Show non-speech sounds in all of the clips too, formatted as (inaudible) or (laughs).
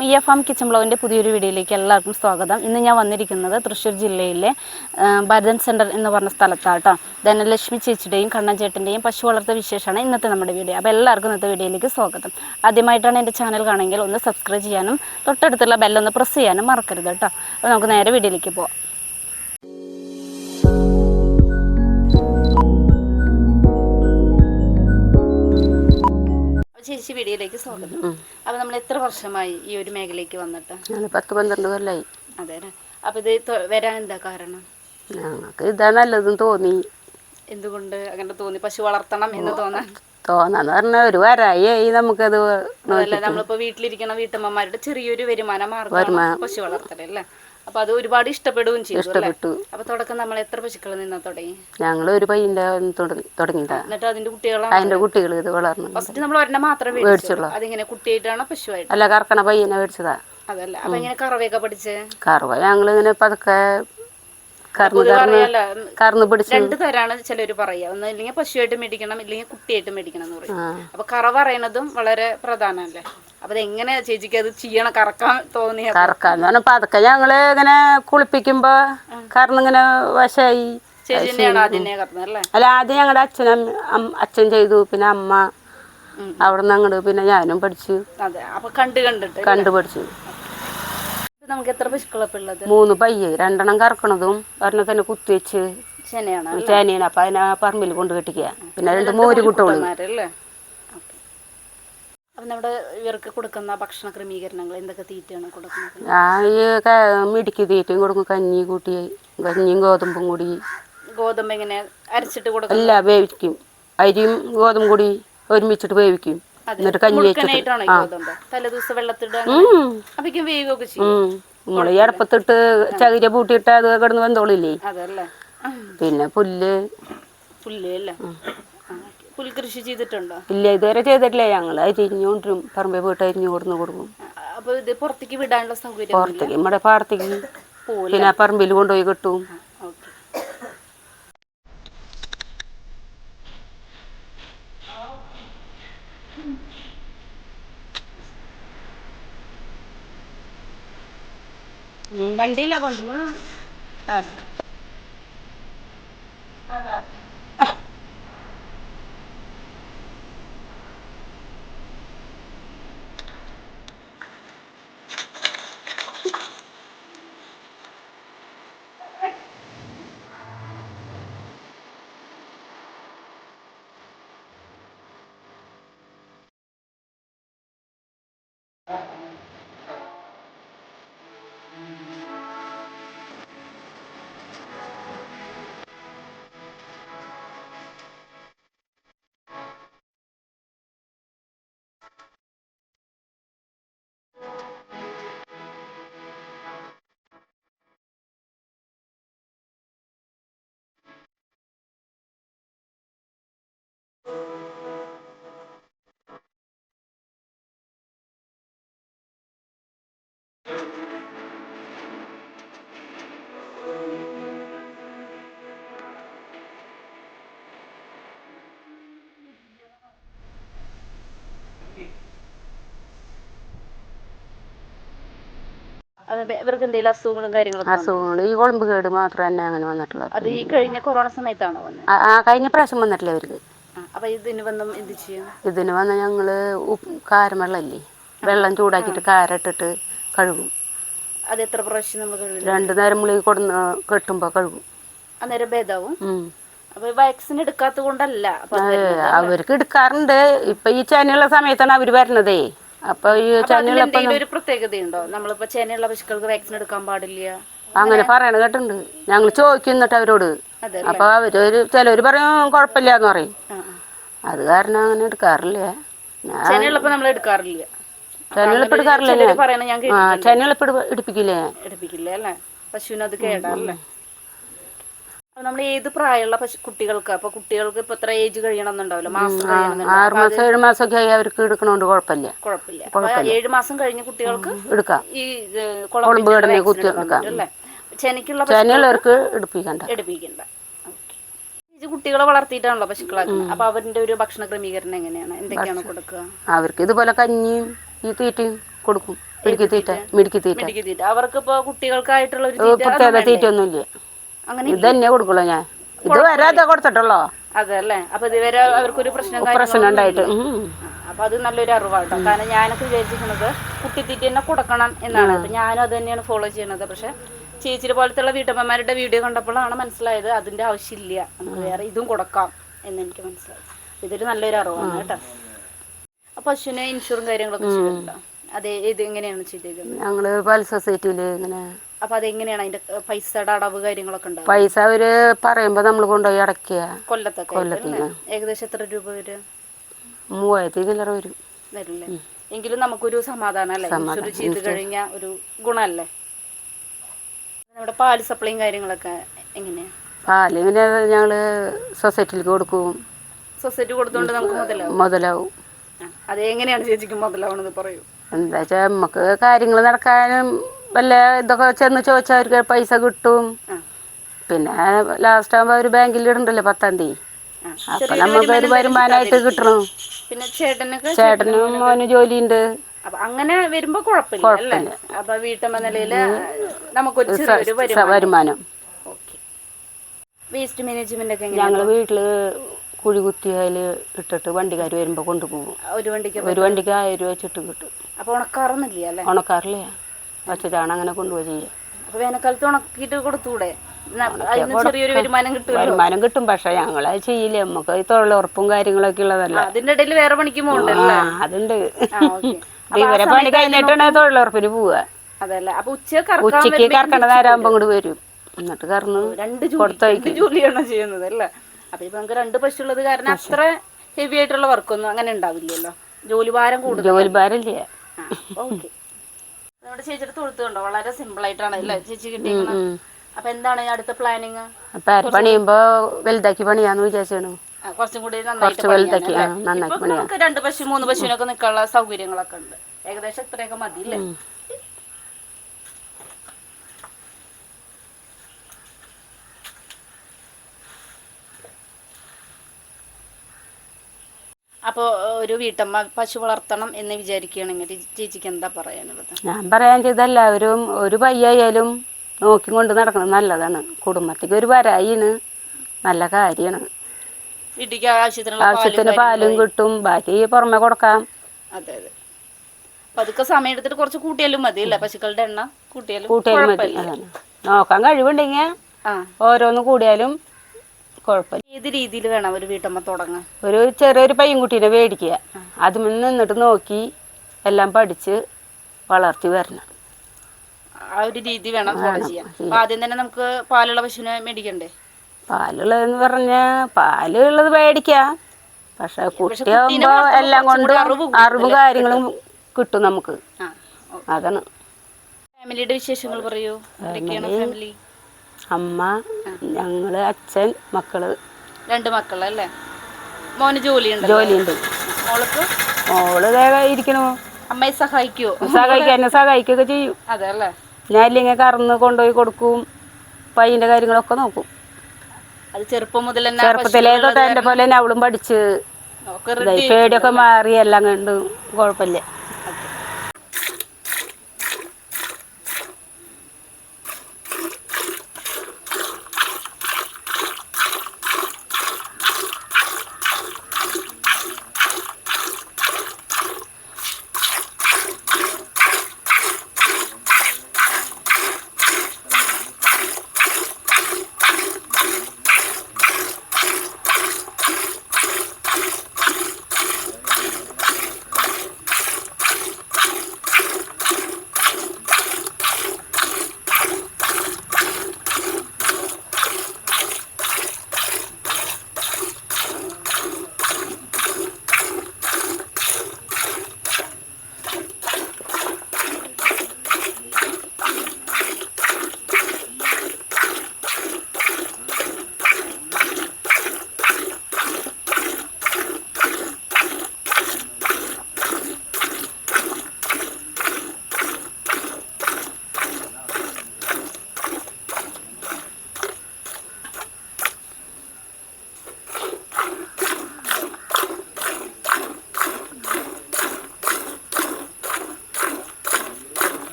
Miya farm kitchen ബ്ലോഗിന്റെ പുതിയൊരു വീഡിയോയിലേക്ക് എല്ലാവർക്കും സ്വാഗതം. ഇന്ന് ഞാൻ വന്നിരിക്കുന്നത് തൃശ്ശൂർ ജില്ലയിലെ ഭരതൻ സെന്റർ എന്ന് പറഞ്ഞ സ്ഥലത്താട്ടോ. ധനലക്ഷ്മി ചേച്ചിയുടെയും കണ്ണൻ ചേട്ടന്റെയും പശു വളർത്ത വിശേഷമാണ് ഇന്നത്തെ നമ്മുടെ വീഡിയോ. അപ്പോൾ എല്ലാവർക്കും ഇന്നത്തെ വീഡിയോയിലേക്ക് സ്വാഗതം. ആദ്യമായിട്ടാണ് എന്റെ ചാനൽ കാണുമെങ്കിൽ ഒന്ന് സബ്സ്ക്രൈബ് ചെയ്യാനും തൊട്ടടുത്തുള്ള ബെല്ലൊന്ന് പ്രസ് ചെയ്യാനും മറക്കരുത് കേട്ടോ. അപ്പോൾ നമുക്ക് നേരെ വീഡിയോയിലേക്ക് പോവാം. ചേച്ചി വീഡിയോയിലേക്ക് സ്വാഗതം. അപ്പോൾ നമ്മൾ എത്ര വർഷമായി ഈ ഒരു മേഖലയ്ക്ക് വന്നിട്ട്? പത്ത് പന്ത്രണ്ട് കൊല്ലായി. അതെ അപ്പൊ അപ്പോൾ ഇത് വരാൻ എന്താ കാരണം? ഞങ്ങൾക്ക് ഇതാ നല്ലതെന്ന് തോന്നി. എന്തുകൊണ്ട് അങ്ങനെ തോന്നി? പശു വളർത്തണം എന്ന് തോന്നാൻ? തോന്നാന്ന് പറഞ്ഞാൽ ഒരു വരായി നമുക്കത് അതല്ല നമ്മളിപ്പോ വീട്ടിലിരിക്കുന്ന വീട്ടമ്മമാരുടെ ചെറിയൊരു വരുമാന മാർഗമാണ് പശു വളർത്തൽ അല്ലേ? അപ്പൊ അത് ഒരുപാട് ഇഷ്ടപ്പെടുകയും ചെയ്തു ഇഷ്ടപ്പെട്ടു. അപ്പൊ തുടക്കം നമ്മൾ എത്ര പശുക്കൾ നിന്നാ തുടങ്ങി? ഞങ്ങൾ ഒരു പയ്യന്റെ തുടങ്ങിയതാ എന്നിട്ട് അതിന്റെ കുട്ടികളാണ്? അതിന്റെ കുട്ടികൾ ഇത് വളർന്നു ഫസ്റ്റ് നമ്മൾ ഒരെണ്ണം മാത്രമേ മേടിച്ചുള്ളൂ. അതിങ്ങനെ കുട്ടിയായിട്ടാണോ പശുവായിട്ട് അല്ല കറക്കണ പയ്യനെ മേടിച്ചതാ. അതല്ല. അപ്പൊ എങ്ങനെ കറവയൊക്കെ പഠിച്ച്? കറവ ഞങ്ങൾ ഇങ്ങനെ പതുക്കെ കറന്ന് പിടിച്ച് രണ്ട് തരാണ് ചിലര് പറയുക ഒന്ന് ഇല്ലെങ്കിൽ പശുവായിട്ട് മേടിക്കണം ഇല്ലെങ്കിൽ കുട്ടിയായിട്ട് മേടിക്കണം എന്ന് പറയും. അപ്പൊ കറ പറയണതും വളരെ പ്രധാനമല്ലേ? അപ്പൊ എങ്ങനെ ചേച്ചിക്ക് അത് ചെയ്യണം കറക്കാൻ തോന്നിയ കറക്കാന്ന് പറഞ്ഞപ്പോ അതൊക്കെ ഞങ്ങൾ ഇങ്ങനെ കുളിപ്പിക്കുമ്പോ കറന്നിങ്ങനെ വശായി. അല്ലേ? അല്ല ആദ്യം ഞങ്ങളുടെ അച്ഛനും അച്ഛൻ ചെയ്തു പിന്നെ അമ്മ. അവിടെ നിന്ന് അങ്ങോട്ട് പിന്നെ ഞാനും പഠിച്ചു. കണ്ട് കണ്ടിട്ട് കണ്ടു പഠിച്ചു. നമുക്ക് എത്ര പശുക്കളപ്പുള്ളത് മൂന്ന് പയ്യ് രണ്ടെണ്ണം കറക്കണതും ഒരെണ്ണം തന്നെ കുത്തിവെച്ച് ശനിയാണ്. ചേനയാണ് അപ്പം അതിനെ പറമ്പിൽ കൊണ്ട് കെട്ടിക്കുക പിന്നെ രണ്ട് മോര് കുട്ടികളും അപ്പൊ നമ്മുടെ ഇവർക്ക് കൊടുക്കുന്ന ഭക്ഷണ ക്രമീകരണങ്ങൾ എന്തൊക്കെ തീറ്റയാണ് കൊടുക്കുന്നത്? ആ ഈ മിടുക്കി തീറ്റയും കൊടുക്കും. കഞ്ഞി കൂട്ടി കഞ്ഞിയും ഗോതമ്പും കൂടി. ഗോതമ്പ് എങ്ങനെ അരച്ചിട്ട് കൊടുക്കും? അല്ല വേവിക്കും. അരിയും ഗോതമ്പും കൂടി ഒരുമിച്ചിട്ട് വേവിക്കും. എന്നിട്ട് കഞ്ഞി വെച്ചിട്ട്. തലേദിവസം ചെയ്യും. ഉം. നമ്മൾ ഈ അടുപ്പത്തിട്ട് ചകിര പൂട്ടിയിട്ട് അത് കിടന്ന് വെന്തോളില്ലേ? പിന്നെ പുല്ല്. പുല്ല് അല്ലേ? പുൽകൃഷി ചെയ്തിട്ടുണ്ടോ? ഇല്ല ഇതുവരെ ചെയ്തിട്ടില്ല. ഞങ്ങൾ അരിഞ്ഞുകൊണ്ടിരും പറമ്പിൽ പോയിട്ട് അരിഞ്ഞു കൊടുന്ന് കൊടുക്കും. അപ്പോൾ അപ്പൊ ഇത് പുറത്തേക്ക് വിടാനുള്ള സൗകര്യം പുറത്തേക്ക് നമ്മുടെ പാടത്തേക്ക്. പിന്നെ പറമ്പിൽ കൊണ്ടുപോയി കെട്ടും. ഓക്കെ വണ്ടിയില്ല കൊണ്ടുപോ അത് ഇവർക്ക് എന്തെങ്കിലും അസുഖങ്ങളും കാര്യങ്ങളൊക്കെ ഉണ്ടോ? അസുഖങ്ങൾ ഈ കുളമ്പ് കേട് മാത്രം തന്നെ അങ്ങനെ വന്നിട്ടുള്ളത്. അത് ഈ കഴിഞ്ഞ കൊറോണ സമയത്താണോ വന്നത് ആ ആ, കഴിഞ്ഞ പ്രാവശ്യം വന്നിട്ടില്ല അവർക്ക് അപ്പൊ ഇതിന് വന്നും എന്ത് ചെയ്യും? ഇതിന് വന്ന് ഞങ്ങൾ ഉപ്പ് കാരമെള്ളല്ലേ വെള്ളം ചൂടാക്കിയിട്ട് കാരട്ടിട്ട് കഴുകും. അത് എത്ര പ്രാവശ്യം നമ്മൾ കഴിവില്ല രണ്ട് നേരം മുളി കൊടുന്ന് കെട്ടുമ്പോ കഴുകും. അന്നേരം ഭേദാവും? ഉം. അപ്പൊ വാക്സിൻ എടുക്കാത്തത് കൊണ്ടല്ല. അപ്പൊ അത് വരുന്നത്. അവർക്ക് എടുക്കാറുണ്ട്. ഇപ്പൊ ഈ ചേനയുള്ള സമയത്താണ് അവർ വരണതേ അപ്പൊ ഈ ചെനയുള്ള ഒരു പ്രത്യേകതയുണ്ടോ? നമ്മളിപ്പോ ചേനയുള്ള പശുക്കൾക്ക് വാക്സിൻ എടുക്കാൻ പാടില്ല? അങ്ങനെ പറയണ കേട്ടുണ്ട് ഞങ്ങൾ ചോദിക്കും എന്നിട്ട് അവരോട്. അപ്പൊ അവർ ചിലവര് പറയും കുഴപ്പമില്ല എന്ന് പറയും. അത് കാരണം അങ്ങനെ എടുക്കാറില്ല. ചെന്നിളപ്പ് ചേനയുള്ളപ്പോ നമ്മൾ എടുക്കാറില്ല. ചെനയെളുപ്പ് എടുക്കാറില്ല ചെനയെളുപ്പ് എടുപ്പിക്കില്ലേ പശുവിനത് എടുപ്പിക്കില്ല? അല്ലേ? പശുവിന് അത് കേടാല്ലേ അപ്പൊ നമ്മൾ ഏത് പ്രായമുള്ള കുട്ടികൾക്ക്? അപ്പൊ കുട്ടികൾക്ക് ഇപ്പൊ എത്ര ഏജ് കഴിയണം എന്നുണ്ടാവില്ല മാസം ആറ് മാസം ഏഴ് മാസമൊക്കെ ആയി അവർക്ക് എടുക്കണോണ്ട് കുഴപ്പമില്ല. കുഴപ്പമില്ല. ഏഴ് മാസം കഴിഞ്ഞ കുട്ടികൾക്ക് എടുക്കാം. ഈ കുളമ്പ് കിടന്ന് കുത്തി എടുക്കാം. പശു ചെനയുള്ളവർക്ക് എടുപ്പിക്കണ്ട. എടുപ്പിക്കണ്ട. കുട്ടികളെ വളർത്തിയിട്ടാണല്ലോ പശുക്കളാക്കുന്നത്. അപ്പൊ അവരുടെ ഒരു ഭക്ഷണ ക്രമീകരണം എങ്ങനെയാണ്? എന്തൊക്കെയാണ് കൊടുക്കുക? അവർക്ക് ഇതുപോലെ കഞ്ഞിയും ഈ തീറ്റയും കൊടുക്കും. മിടുക്കി തീറ്റ മിടുക്കി തീറ്റ. അവർക്ക് ഇപ്പൊ കുട്ടികൾക്കായിട്ടുള്ള ഒരു പ്രത്യേക തീറ്റ ഒന്നുമില്ല അങ്ങനെ ഇത് തന്നെ കൊടുക്കുള്ളൂ ഞാൻ. ഇത് വരെ അതാ കൊടുത്തിട്ടുള്ളോ? അതെ അല്ലേ? അപ്പൊ ഇതുവരെ അവർക്കൊരു പ്രശ്നം പ്രശ്നം ഉണ്ടായിട്ട്. അപ്പൊ അത് നല്ലൊരു അറിവാട്ടോ. കാരണം ഞാനൊക്കെ വിചാരിച്ചിരിക്കുന്നത് കുട്ടിത്തീറ്റ തന്നെ കൊടുക്കണം എന്നാണ്. അപ്പൊ ഞാനും അത് തന്നെയാണ് ഫോളോ ചെയ്യുന്നത്. പക്ഷെ ചേച്ചിയുടെ പോലത്തുള്ള വീട്ടമ്മമാരുടെ വീഡിയോ കണ്ടപ്പോഴാണ് മനസ്സിലായത് അതിന്റെ ആവശ്യമില്ല. നമുക്ക് വേറെ ഇതും കൊടുക്കാം എന്ന് എനിക്ക് മനസ്സിലായി. ഇതൊരു നല്ലൊരു അറിവാണ് കേട്ടോ. അപ്പൊ പശുവിന് ഇൻഷുറും കാര്യങ്ങളൊക്കെ ചെയ്തിട്ടുണ്ടോ? അതെ ഇത് എങ്ങനെയാണ് ചെയ്തേക്കുന്നത്? ഞങ്ങൾ പാൽ സൊസൈറ്റിയിൽ ഇങ്ങനെ അപ്പൊ അതെങ്ങനെയാണ് അതിന്റെ പൈസയുടെ അടവ് കാര്യങ്ങളൊക്കെ ഉണ്ടാവും പൈസ അവർ പറയുമ്പോ നമ്മൾ കൊണ്ടുപോയി അടക്കിയ കൊല്ലത്തൊക്കെ കൊല്ലത്തിന്. ഏകദേശം എത്ര രൂപ വരും? മൂവായിരത്തി ചില്ലറ വരും. വരില്ലേ? എങ്കിലും നമുക്കൊരു സമാധാനം അല്ലേ? ഇൻഷുർ ചെയ്ത് കഴിഞ്ഞ ഒരു ഗുണല്ലേ നമ്മുടെ പാൽ സപ്ലൈയും കാര്യങ്ങളൊക്കെ എങ്ങനെയാ? പാൽ ഇങ്ങനെ ഞങ്ങൾ സൊസൈറ്റിയിലേക്ക് കൊടുക്കും. സൊസൈറ്റി കൊടുത്തോണ്ട് നമുക്ക് മുതലാവും. മുതലാവും. അത് എങ്ങനെയാണ് ചേച്ചിക്ക് മുതലാവണെന്ന് പറയൂ. എന്താ വെച്ചാൽ നമുക്ക് കാര്യങ്ങൾ നടക്കാനും വല്ല ഇതൊക്കെ ചെന്ന് ചോദിച്ചാൽ അവർക്ക് പൈസ കിട്ടും. പിന്നെ ലാസ്റ്റ് ആകുമ്പോൾ അവർ ബാങ്കിൽ ഇടണ്ടല്ലോ പത്താം തീയതി. അപ്പൊ നമുക്ക് ഒരു വരുമാനമായിട്ട് കിട്ടണം. പിന്നെ ചേട്ടനൊക്കെ ചേട്ടനും മോന് ജോലിയുണ്ട്. അങ്ങനെ വരുമ്പോ കുഴപ്പമില്ല അപ്പൊ വീട്ടമ്മ നിലയിൽ നമുക്കൊരു ചെറിയൊരു വരുമാനം. വേസ്റ്റ് മാനേജ്മെന്റ് ഒക്കെ ഞങ്ങൾ വീട്ടിൽ കുഴി കുത്തി അതിൽ ഇട്ടിട്ട് വണ്ടിക്കാർ വരുമ്പോൾ കൊണ്ടുപോകും. ഒരു വണ്ടിക്ക് ഒരു വണ്ടിക്ക് ആയിരം രൂപ വെച്ചിട്ട് കിട്ടും. അപ്പൊ ഉണക്കാറൊന്നുമില്ല അല്ലേ? ഉണക്കാറില്ലേ. പച്ചച്ചാണ് അങ്ങനെ കൊണ്ടുപോയി ചെയ്യുക അപ്പൊ വേനൽക്കാലത്ത് ഉണക്കിയിട്ട് കൊടുത്തൂടെ? ചെറിയൊരു വരുമാനം കിട്ടുമല്ലോ? വരുമാനം കിട്ടും പക്ഷെ ഞങ്ങളത് ചെയ്യില്ല. നമുക്ക് ഈ തൊഴിലുറപ്പും കാര്യങ്ങളൊക്കെ ഉള്ളതല്ല. അതിന്റെ ഇടയിൽ വേറെ പണിക്ക് പോകണ്ടല്ലോ അതുണ്ട്. ഇവരെ പണി കഴിഞ്ഞിട്ടാണ് തൊഴിലുറപ്പിന് പോവുക. അതല്ല. അപ്പൊ ഉച്ച കറക്കാൻ ഉച്ചയ്ക്ക് കറക്കണ്ട നേരാകുമ്പോ ഇങ്ങോട്ട് വരും. എന്നിട്ട് കറന്ന് രണ്ട് കൊടുത്തു ജോലിയാണ് ജോലിയാണോ ചെയ്യുന്നത് അല്ലേ? അപ്പൊ ഇപ്പൊ നമുക്ക് രണ്ട് പശു ഉള്ളത് കാരണം അത്ര ഹെവി ആയിട്ടുള്ള വർക്കൊന്നും അങ്ങനെ ഉണ്ടാവില്ലല്ലോ. ജോലി ഭാരം കൂടുതൽ ജോലി ഭാരം ഇല്ലേ ഓക്കെ നമ്മുടെ ചേച്ചിയുടെ തൊഴുത്തുണ്ടോ വളരെ സിമ്പിൾ ആയിട്ടാണ് അല്ലേ ചേച്ചി കിട്ടിയിരിക്കുന്നത് അപ്പൊ എന്താണ് അടുത്ത പ്ലാനിങ് അപ്പം പണിയുമ്പോ വലുതാക്കി പണിയാന്ന് വിചാരിച്ചാണ് കുറച്ചും കൂടി നന്നായിട്ട്? നമുക്ക് രണ്ട് പശു മൂന്ന് പശുവിനൊക്കെ നിൽക്കാനുള്ള സൗകര്യങ്ങളൊക്കെ ഉണ്ട്. ഏകദേശം ഇത്രയൊക്കെ മതി അല്ലേ അപ്പോൾ ഒരു വീട്ടമ്മ പശു വളർത്തണം എന്ന് വിചാരിക്കുകയാണെങ്കിൽ ചേച്ചിക്ക് എന്താ പറയാനുള്ളത്? ഞാൻ പറയാൻ ചെയ്ത എല്ലാവരും ഒരു പയ്യായാലും നോക്കിക്കൊണ്ട് നടക്കണം നല്ലതാണ്. കുടുംബത്തേക്ക് ഒരു വരായിന് നല്ല കാര്യമാണ്. വീട്ടിലേക്ക് ആവശ്യത്തിനുള്ള ആവശ്യത്തിന് പാലും കിട്ടും ബാക്കി പുറമെ കൊടുക്കാം. അതെ അതെ. പതുക്കെ സമയം എടുത്തിട്ട് കുറച്ച് കൂട്ടിയാലും മതി അല്ലേ പശുക്കളുടെ എണ്ണ കൂട്ടിയാലും കൂട്ടിയാലും മതി അതാണ്. നോക്കാൻ കഴിവുണ്ടെങ്കിൽ ഓരോന്ന് കൂടിയാലും കുഴപ്പമില്ല. ഏത് രീതിയിൽ വേണം ഒരു വീട്ടമ്മ തുടങ്ങാൻ? ഒരു ചെറിയൊരു പയ്യൻകുട്ടീനെ മേടിക്കുക. അതിൽ നിന്നിട്ട് നോക്കി എല്ലാം പഠിച്ച് വളർത്തി വരണം. ആ ഒരു രീതി വേണം ഫോളോ ചെയ്യാൻ. അപ്പൊ ആദ്യം തന്നെ നമുക്ക് പാലുള്ള പശുവിനെ മേടിക്കണ്ടേ? പാലുള്ളതെന്ന് പറഞ്ഞാൽ പാലുള്ളത് മേടിക്കാം. പക്ഷെ കുട്ടിയാകുമ്പോ എല്ലാം കൊണ്ട് അറിവ് കാര്യങ്ങളും കിട്ടും നമുക്ക്. ആ അതാണ്. ഫാമിലിയുടെ വിശേഷങ്ങൾ പറയൂ. ആരൊക്കെയാണ് ഫാമിലി? അമ്മ ഞങ്ങൾ അച്ഛൻ മക്കൾ. രണ്ട് മക്കളല്ലേ? മോന് ജോലിയുണ്ട് ജോലിയുണ്ട്. മോൾക്ക്? മോൾ ദേ ഇരിക്കണു. അമ്മയെ സഹായിക്കുവോ? സഹായിക്കുക എന്നെ സഹായിക്കുകയൊക്കെ ചെയ്യും. അതെ അല്ലേ ഞാൻ ഇല്ലെങ്കിൽ കറന്ന് കൊണ്ടുപോയി കൊടുക്കും. പയ്യന്റെ കാര്യങ്ങളൊക്കെ നോക്കും. അത് ചെറുപ്പം മുതൽ തന്നെ ചെറുപ്പത്തിലേ തൊട്ട് എന്റെ പോലെ തന്നെ അവളും പഠിച്ച് പേടിയൊക്കെ മാറി എല്ലാം കണ്ടു കുഴപ്പമില്ല.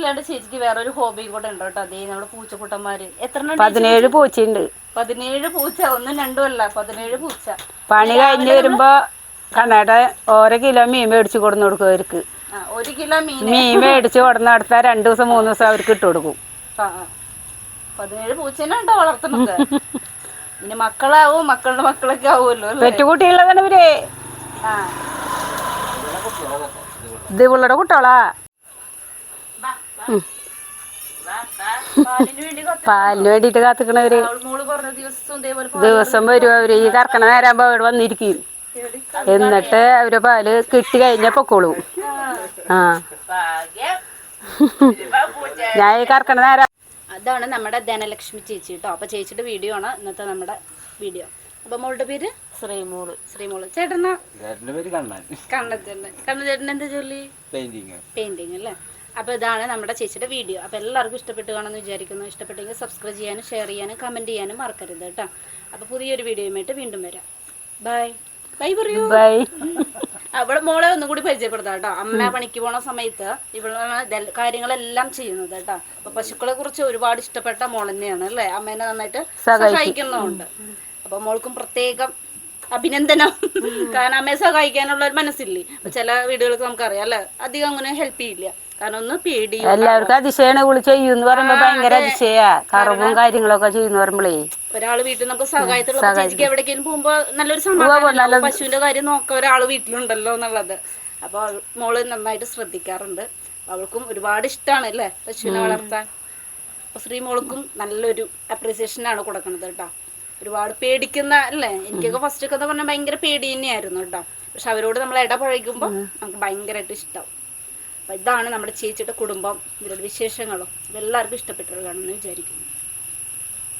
ഇതല്ലാണ്ട് ചേച്ചിക്ക് വേറൊരു ഹോബിയും കൂടെ ഉണ്ട് കേട്ടോ. അതേ നമ്മുടെ പൂച്ചക്കുട്ടന്മാര്. എത്ര പതിനേഴ് പൂച്ചയുണ്ട്. പതിനേഴ് പൂച്ച. ഒന്നും രണ്ടും അല്ല. പതിനേഴ് പൂച്ച. പണി കഴിഞ്ഞ് വരുമ്പോ കണ്ണേട്ട ഓരോ കിലോ മീൻ മേടിച്ചു കൊടുന്നു കൊടുക്കും അവർക്ക്. ഒരു കിലോ മീൻ മീൻ മേടിച്ച് കൊടുന്ന് അടുത്ത രണ്ടു ദിവസം മൂന്ന് ദിവസം അവർക്ക് ഇട്ട് കൊടുക്കും. പതിനേഴ് പൂച്ചേനെ ഉണ്ടോ വളർത്തുന്നത് ഇനി മക്കളാവും മക്കളുടെ മക്കളൊക്കെ ആവുമല്ലോ പെറ്റുകുട്ടിയുള്ളതാണ് ഇവർ. ഇത് ഇവളുടെ കുട്ടികളാ. പാലിന് വേണ്ടിട്ട് കാത്തിക്കണവര്. ദിവസം വരും അവർ. ഈ കറക്കണ നേരാകുമ്പോ അവിടെ വന്നിരിക്കും. എന്നിട്ട് അവർ പാൽ കിട്ടി കഴിഞ്ഞ പൊക്കോളൂ. ആ. ഞാൻ ഈ കറക്കണ നേരം അതാണ് നമ്മുടെ ധനലക്ഷ്മി ചേച്ചി കേട്ടോ. അപ്പൊ ചേച്ചിയുടെ വീഡിയോ ആണ് ഇന്നത്തെ നമ്മുടെ വീഡിയോ. അപ്പൊ മോളുടെ പേര്? ശ്രീമോൾ. ശ്രീമോൾ. ചേട്ടനാ? കണ്ണൻ. കണ്ണച്ചേട്ടൻ കണ്ണച്ചേട്ടൻ എന്താ ജോലി? പെയിന്റിങ് പെയിന്റിങ് അല്ലേ? അപ്പോൾ ഇതാണ് നമ്മുടെ ചേച്ചിയുടെ വീഡിയോ. അപ്പോൾ എല്ലാവർക്കും ഇഷ്ടപ്പെട്ട് കാണുമെന്ന് വിചാരിക്കുന്നു. ഇഷ്ടപ്പെട്ടെങ്കിൽ സബ്സ്ക്രൈബ് ചെയ്യാനും ഷെയർ ചെയ്യാനും കമന്റ് ചെയ്യാനും മറക്കരുത് കേട്ടോ. അപ്പോൾ പുതിയൊരു വീഡിയോയുമായിട്ട് വീണ്ടും വരാം. ബൈ ബൈ പറയൂ. ബൈ (laughs) അവിടെ മോളെ ഒന്നും കൂടി പരിചയപ്പെടുത്താം കേട്ടോ. അമ്മ പണിക്ക് പോണ സമയത്ത് ഇവിടെ കാര്യങ്ങളെല്ലാം ചെയ്യുന്നത് കേട്ടോ. അപ്പൊ പശുക്കളെ കുറിച്ച് ഒരുപാട് ഇഷ്ടപ്പെട്ട മോൾ തന്നെയാണ് അല്ലേ? അമ്മേനെ നന്നായിട്ട് സഹായിക്കുന്നുണ്ട് അപ്പൊ മോൾക്കും പ്രത്യേകം അഭിനന്ദനം. കാരണം അമ്മയെ സഹായിക്കാനുള്ള ഒരു മനസ്സില്ലേ? ചില വീടുകൾക്ക് നമുക്കറിയാം അല്ലെ? അധികം അങ്ങനെ ഹെൽപ്പ് ചെയ്യില്ല. കാരണം ഒന്ന് എല്ലാവർക്കും അതിശയാണ് ഇവൾ ചെയ്യൂന്ന് പറയുമ്പോ ഭയങ്കര അതിശയാ. കറവും കാര്യങ്ങളൊക്കെ ചെയ്യുന്ന പറയുമ്പോളേ. ഒരാൾ വീട്ടിൽ നമുക്ക് സഹായത്തിലുള്ള ചേച്ചിക്ക് എവിടേക്കെങ്കിലും പോകുമ്പോ നല്ലൊരു സമാധാനം പശുവിന്റെ കാര്യം നോക്കാൻ ഒരാൾ വീട്ടിലുണ്ടല്ലോ എന്നുള്ളത്. അപ്പൊ മോൾ നന്നായിട്ട് ശ്രദ്ധിക്കാറുണ്ട്. അവൾക്കും ഒരുപാട് ഇഷ്ടമാണ് അല്ലേ? പശുവിനെ വളർത്താൻ. അപ്പൊ ശ്രീ മോൾക്കും നല്ലൊരു അപ്രീസിയേഷൻ ആണ് കൊടുക്കുന്നത് കേട്ടോ. ഒരുപാട് പേടിക്കുന്ന അല്ലേ? എനിക്കൊക്കെ ഫസ്റ്റ് ഒക്കെ പറഞ്ഞാൽ ഭയങ്കര പേടി തന്നെയായിരുന്നു കേട്ടോ. പക്ഷെ അവരോട് നമ്മൾ ഇടപഴകുമ്പോൾ നമുക്ക് ഭയങ്കരമായിട്ട് ഇഷ്ടം അപ്പൊ ഇതാണ് നമ്മുടെ ചേച്ചിയുടെ കുടുംബം ഇവരുടെ വിശേഷങ്ങളും. ഇതെല്ലാവർക്കും ഇഷ്ടപ്പെട്ടവരാണെന്ന് വിചാരിക്കുന്നു.